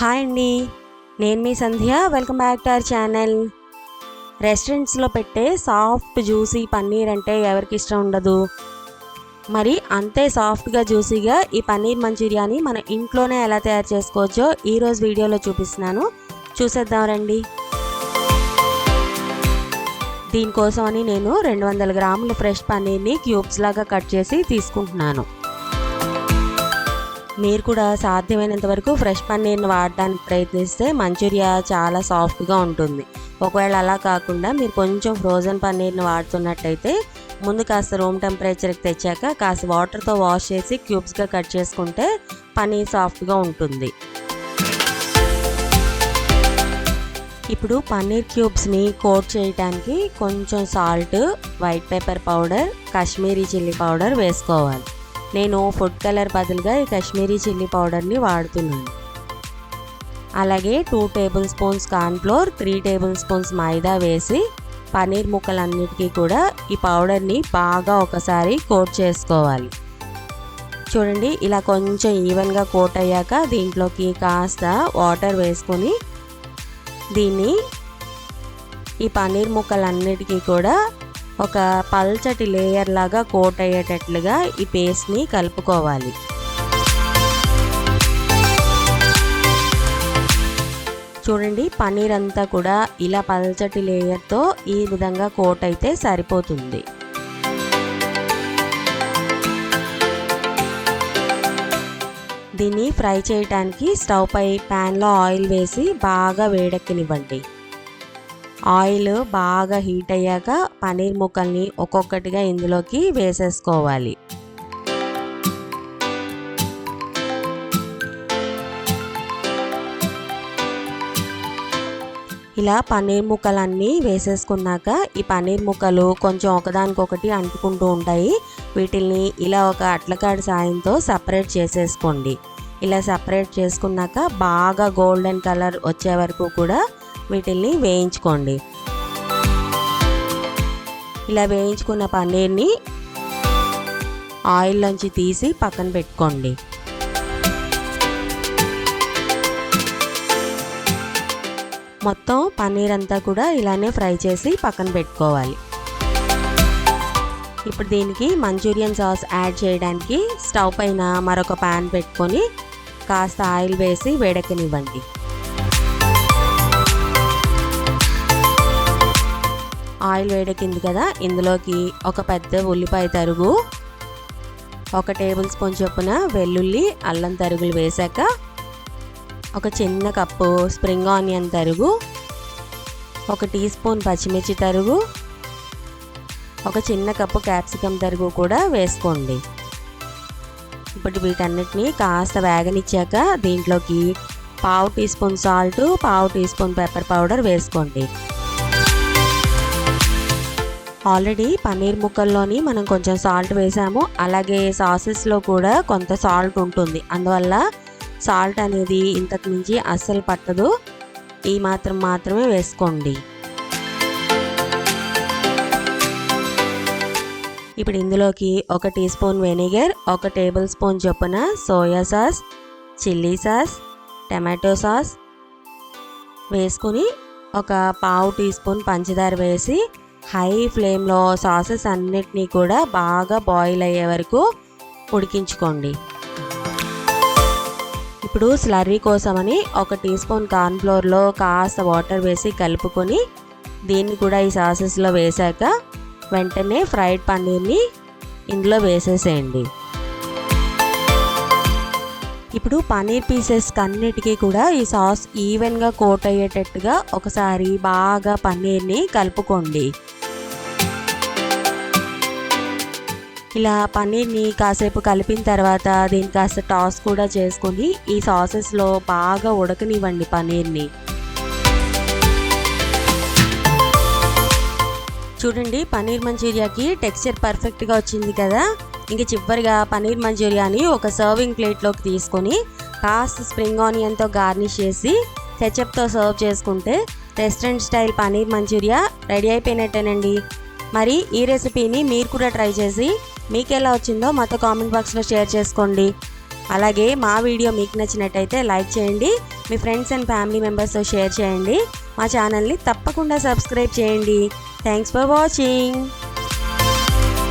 Hi అండి. నేను మీ Sandhya. Welcome back to our channel రెస్టారెంట్స్లో పెట్టే సాఫ్ట్ జ్యూసీ పన్నీర్ అంటే ఎవరికి ఇష్టం ఉండదు. మరి అంతే సాఫ్ట్గా జ్యూసీగా ఈ పన్నీర్ మంచూరియాని మన ఇంట్లోనే ఎలా తయారు చేసుకోవచ్చో ఈరోజు వీడియోలో చూపిస్తున్నాను. చూసేద్దాం రండి. దీనికోసమని నేను రెండు వందల గ్రాముల ఫ్రెష్ పన్నీర్ని క్యూబ్స్ లాగా కట్ చేసి తీసుకుంటున్నాను. మీరు కూడా సాధ్యమైనంత వరకు ఫ్రెష్ పన్నీర్ని వాడడానికి ప్రయత్నిస్తే మంచూరియా చాలా సాఫ్ట్గా ఉంటుంది. ఒకవేళ అలా కాకుండా మీరు కొంచెం ఫ్రోజన్ పన్నీర్ని వాడుతున్నట్టయితే ముందు కాస్త రూమ్ టెంపరేచర్కి తెచ్చాక కాస్త వాటర్తో వాష్ చేసి క్యూబ్స్గా కట్ చేసుకుంటే పన్నీర్ సాఫ్ట్గా ఉంటుంది. ఇప్పుడు పన్నీర్ క్యూబ్స్ని కోట్ చేయడానికి కొంచెం salt white pepper powder Kashmiri chilli powder వేసుకోవాలి. నేను ఫుడ్ కలర్ బదులుగా ఈ కాశ్మీరీ చిల్లీ పౌడర్ని వాడుతున్నాను. అలాగే two table spoons cornflour three table spoons maida వేసి పన్నీర్ ముక్కలన్నిటికీ కూడా ఈ పౌడర్ని బాగా ఒకసారి కోట్ చేసుకోవాలి. చూడండి ఇలా కొంచెం ఈవెన్గా కోట్ అయ్యాక దీంట్లోకి కాస్త వాటర్ వేసుకొని దీన్ని ఈ పన్నీర్ ముక్కలన్నిటికీ కూడా ఒక పల్చటి లేయర్ లాగా కోట్ అయ్యేటట్లుగా ఈ పేస్ట్ని కలుపుకోవాలి. చూడండి పన్నీర్ అంతా కూడా ఇలా పల్చటి లేయర్తో ఈ విధంగా కోట్ అయితే సరిపోతుంది. దీన్ని ఫ్రై చేయడానికి స్టవ్ పై ప్యాన్లో ఆయిల్ వేసి బాగా వేడెక్కనివ్వండి. ఆయిల్ బాగా హీట్ అయ్యాక పన్నీర్ ముక్కల్ని ఒక్కొక్కటిగా ఇందులోకి వేసేసుకోవాలి. ఇలా పన్నీర్ ముక్కలన్నీ వేసేసుకున్నాక ఈ పన్నీర్ ముక్కలు కొంచెం ఒకదానికొకటి అంటుకుంటూ ఉంటాయి. వీటిల్ని ఇలా ఒక అట్లకాడి సాయంతో సపరేట్ చేసేసుకోండి. ఇలా సపరేట్ చేసుకున్నాక బాగా గోల్డెన్ కలర్ వచ్చే వరకు కూడా వీటిల్ని వేయించుకోండి. ఇలా వేయించుకున్న పన్నీర్ని ఆయిల్లోంచి తీసి పక్కన పెట్టుకోండి. మొత్తం పన్నీర్ అంతా కూడా ఇలానే ఫ్రై చేసి పక్కన పెట్టుకోవాలి. ఇప్పుడు దీనికి మంచూరియన్ సాస్ యాడ్ చేయడానికి స్టవ్ పైన మరొక ప్యాన్ పెట్టుకొని కాస్త ఆయిల్ వేసి వేడెక్కనివ్వండి. ఆయిల్ వేడెక్కింది కదా ఇందులోకి ఒక పెద్ద ఉల్లిపాయ తరుగు ఒక టేబుల్ స్పూన్ చొప్పున వెల్లుల్లి అల్లం తరుగులు వేశాక ఒక చిన్న కప్పు స్ప్రింగ్ ఆనియన్ తరుగు ఒక టీ స్పూన్ పచ్చిమిర్చి తరుగు ఒక చిన్న కప్పు క్యాప్సికమ్ తరుగు కూడా వేసుకోండి. ఇప్పుడు వీటన్నిటిని కాస్త వేగనిచ్చాక దీంట్లోకి పావు టీ స్పూన్ సాల్ట్ పావు టీ స్పూన్ పెప్పర్ పౌడర్ వేసుకోండి. ఆల్రెడీ పన్నీర్ ముక్కల్లోని మనం కొంచెం సాల్ట్ వేసాము. అలాగే సాసెస్లో కూడా కొంత సాల్ట్ ఉంటుంది. అందువల్ల సాల్ట్ అనేది ఇంతకు మించి అస్సలు పట్టదు. ఈ మాత్రం మాత్రమే వేసుకోండి. ఇప్పుడు ఇందులోకి ఒక టీ స్పూన్ వెనిగర్ ఒక టేబుల్ స్పూన్ చొప్పున soya sauce chilli sauce tomato sauce వేసుకుని ఒక పావు టీ స్పూన్ పంచదార వేసి హై ఫ్లేమ్లో సాసెస్ అన్నిటినీ కూడా బాగా బాయిల్ అయ్యే వరకు ఉడికించుకోండి. ఇప్పుడు స్లర్రీ కోసమని ఒక టీ స్పూన్ కార్న్ఫ్లోర్లో కాస్త వాటర్ వేసి కలుపుకొని దీన్ని కూడా ఈ సాసెస్లో వేశాక వెంటనే ఫ్రైడ్ పన్నీర్ని ఇందులో వేసేసేయండి. ఇప్పుడు పన్నీర్ పీసెస్ అన్నిటికీ కూడా ఈ సాస్ ఈవెన్గా కోట్ అయ్యేటట్టుగా ఒకసారి బాగా పన్నీర్ని కలుపుకోండి. ఇలా పన్నీర్ని కాసేపు కలిపిన తర్వాత దీన్ని కాస్త టాస్ కూడా చేసుకొని ఈ సాసెస్లో బాగా ఉడకనివ్వండి పన్నీర్ని. చూడండి పన్నీర్ మంచూరియాకి టెక్స్చర్ పర్ఫెక్ట్గా వచ్చింది కదా? ఇంక చివరిగా పన్నీర్ మంచూరియాని ఒక సర్వింగ్ ప్లేట్లోకి తీసుకొని కాస్త స్ప్రింగ్ ఆనియన్తో గార్నిష్ చేసి కెచప్తో సర్వ్ చేసుకుంటే restaurant style paneer Manchuria ready అయిపోయినట్టేనండి. మరి ఈ రెసిపీని మీరు కూడా ట్రై చేసి మీకు ఎలా వచ్చిందో మాతో కామెంట్ బాక్స్లో షేర్ చేసుకోండి. అలాగే మా వీడియో మీకు నచ్చినట్టయితే లైక్ చేయండి. మీ ఫ్రెండ్స్ అండ్ ఫ్యామిలీ మెంబర్స్తో షేర్ చేయండి. మా ఛానల్ని తప్పకుండా సబ్స్క్రైబ్ చేయండి. Thanks for watching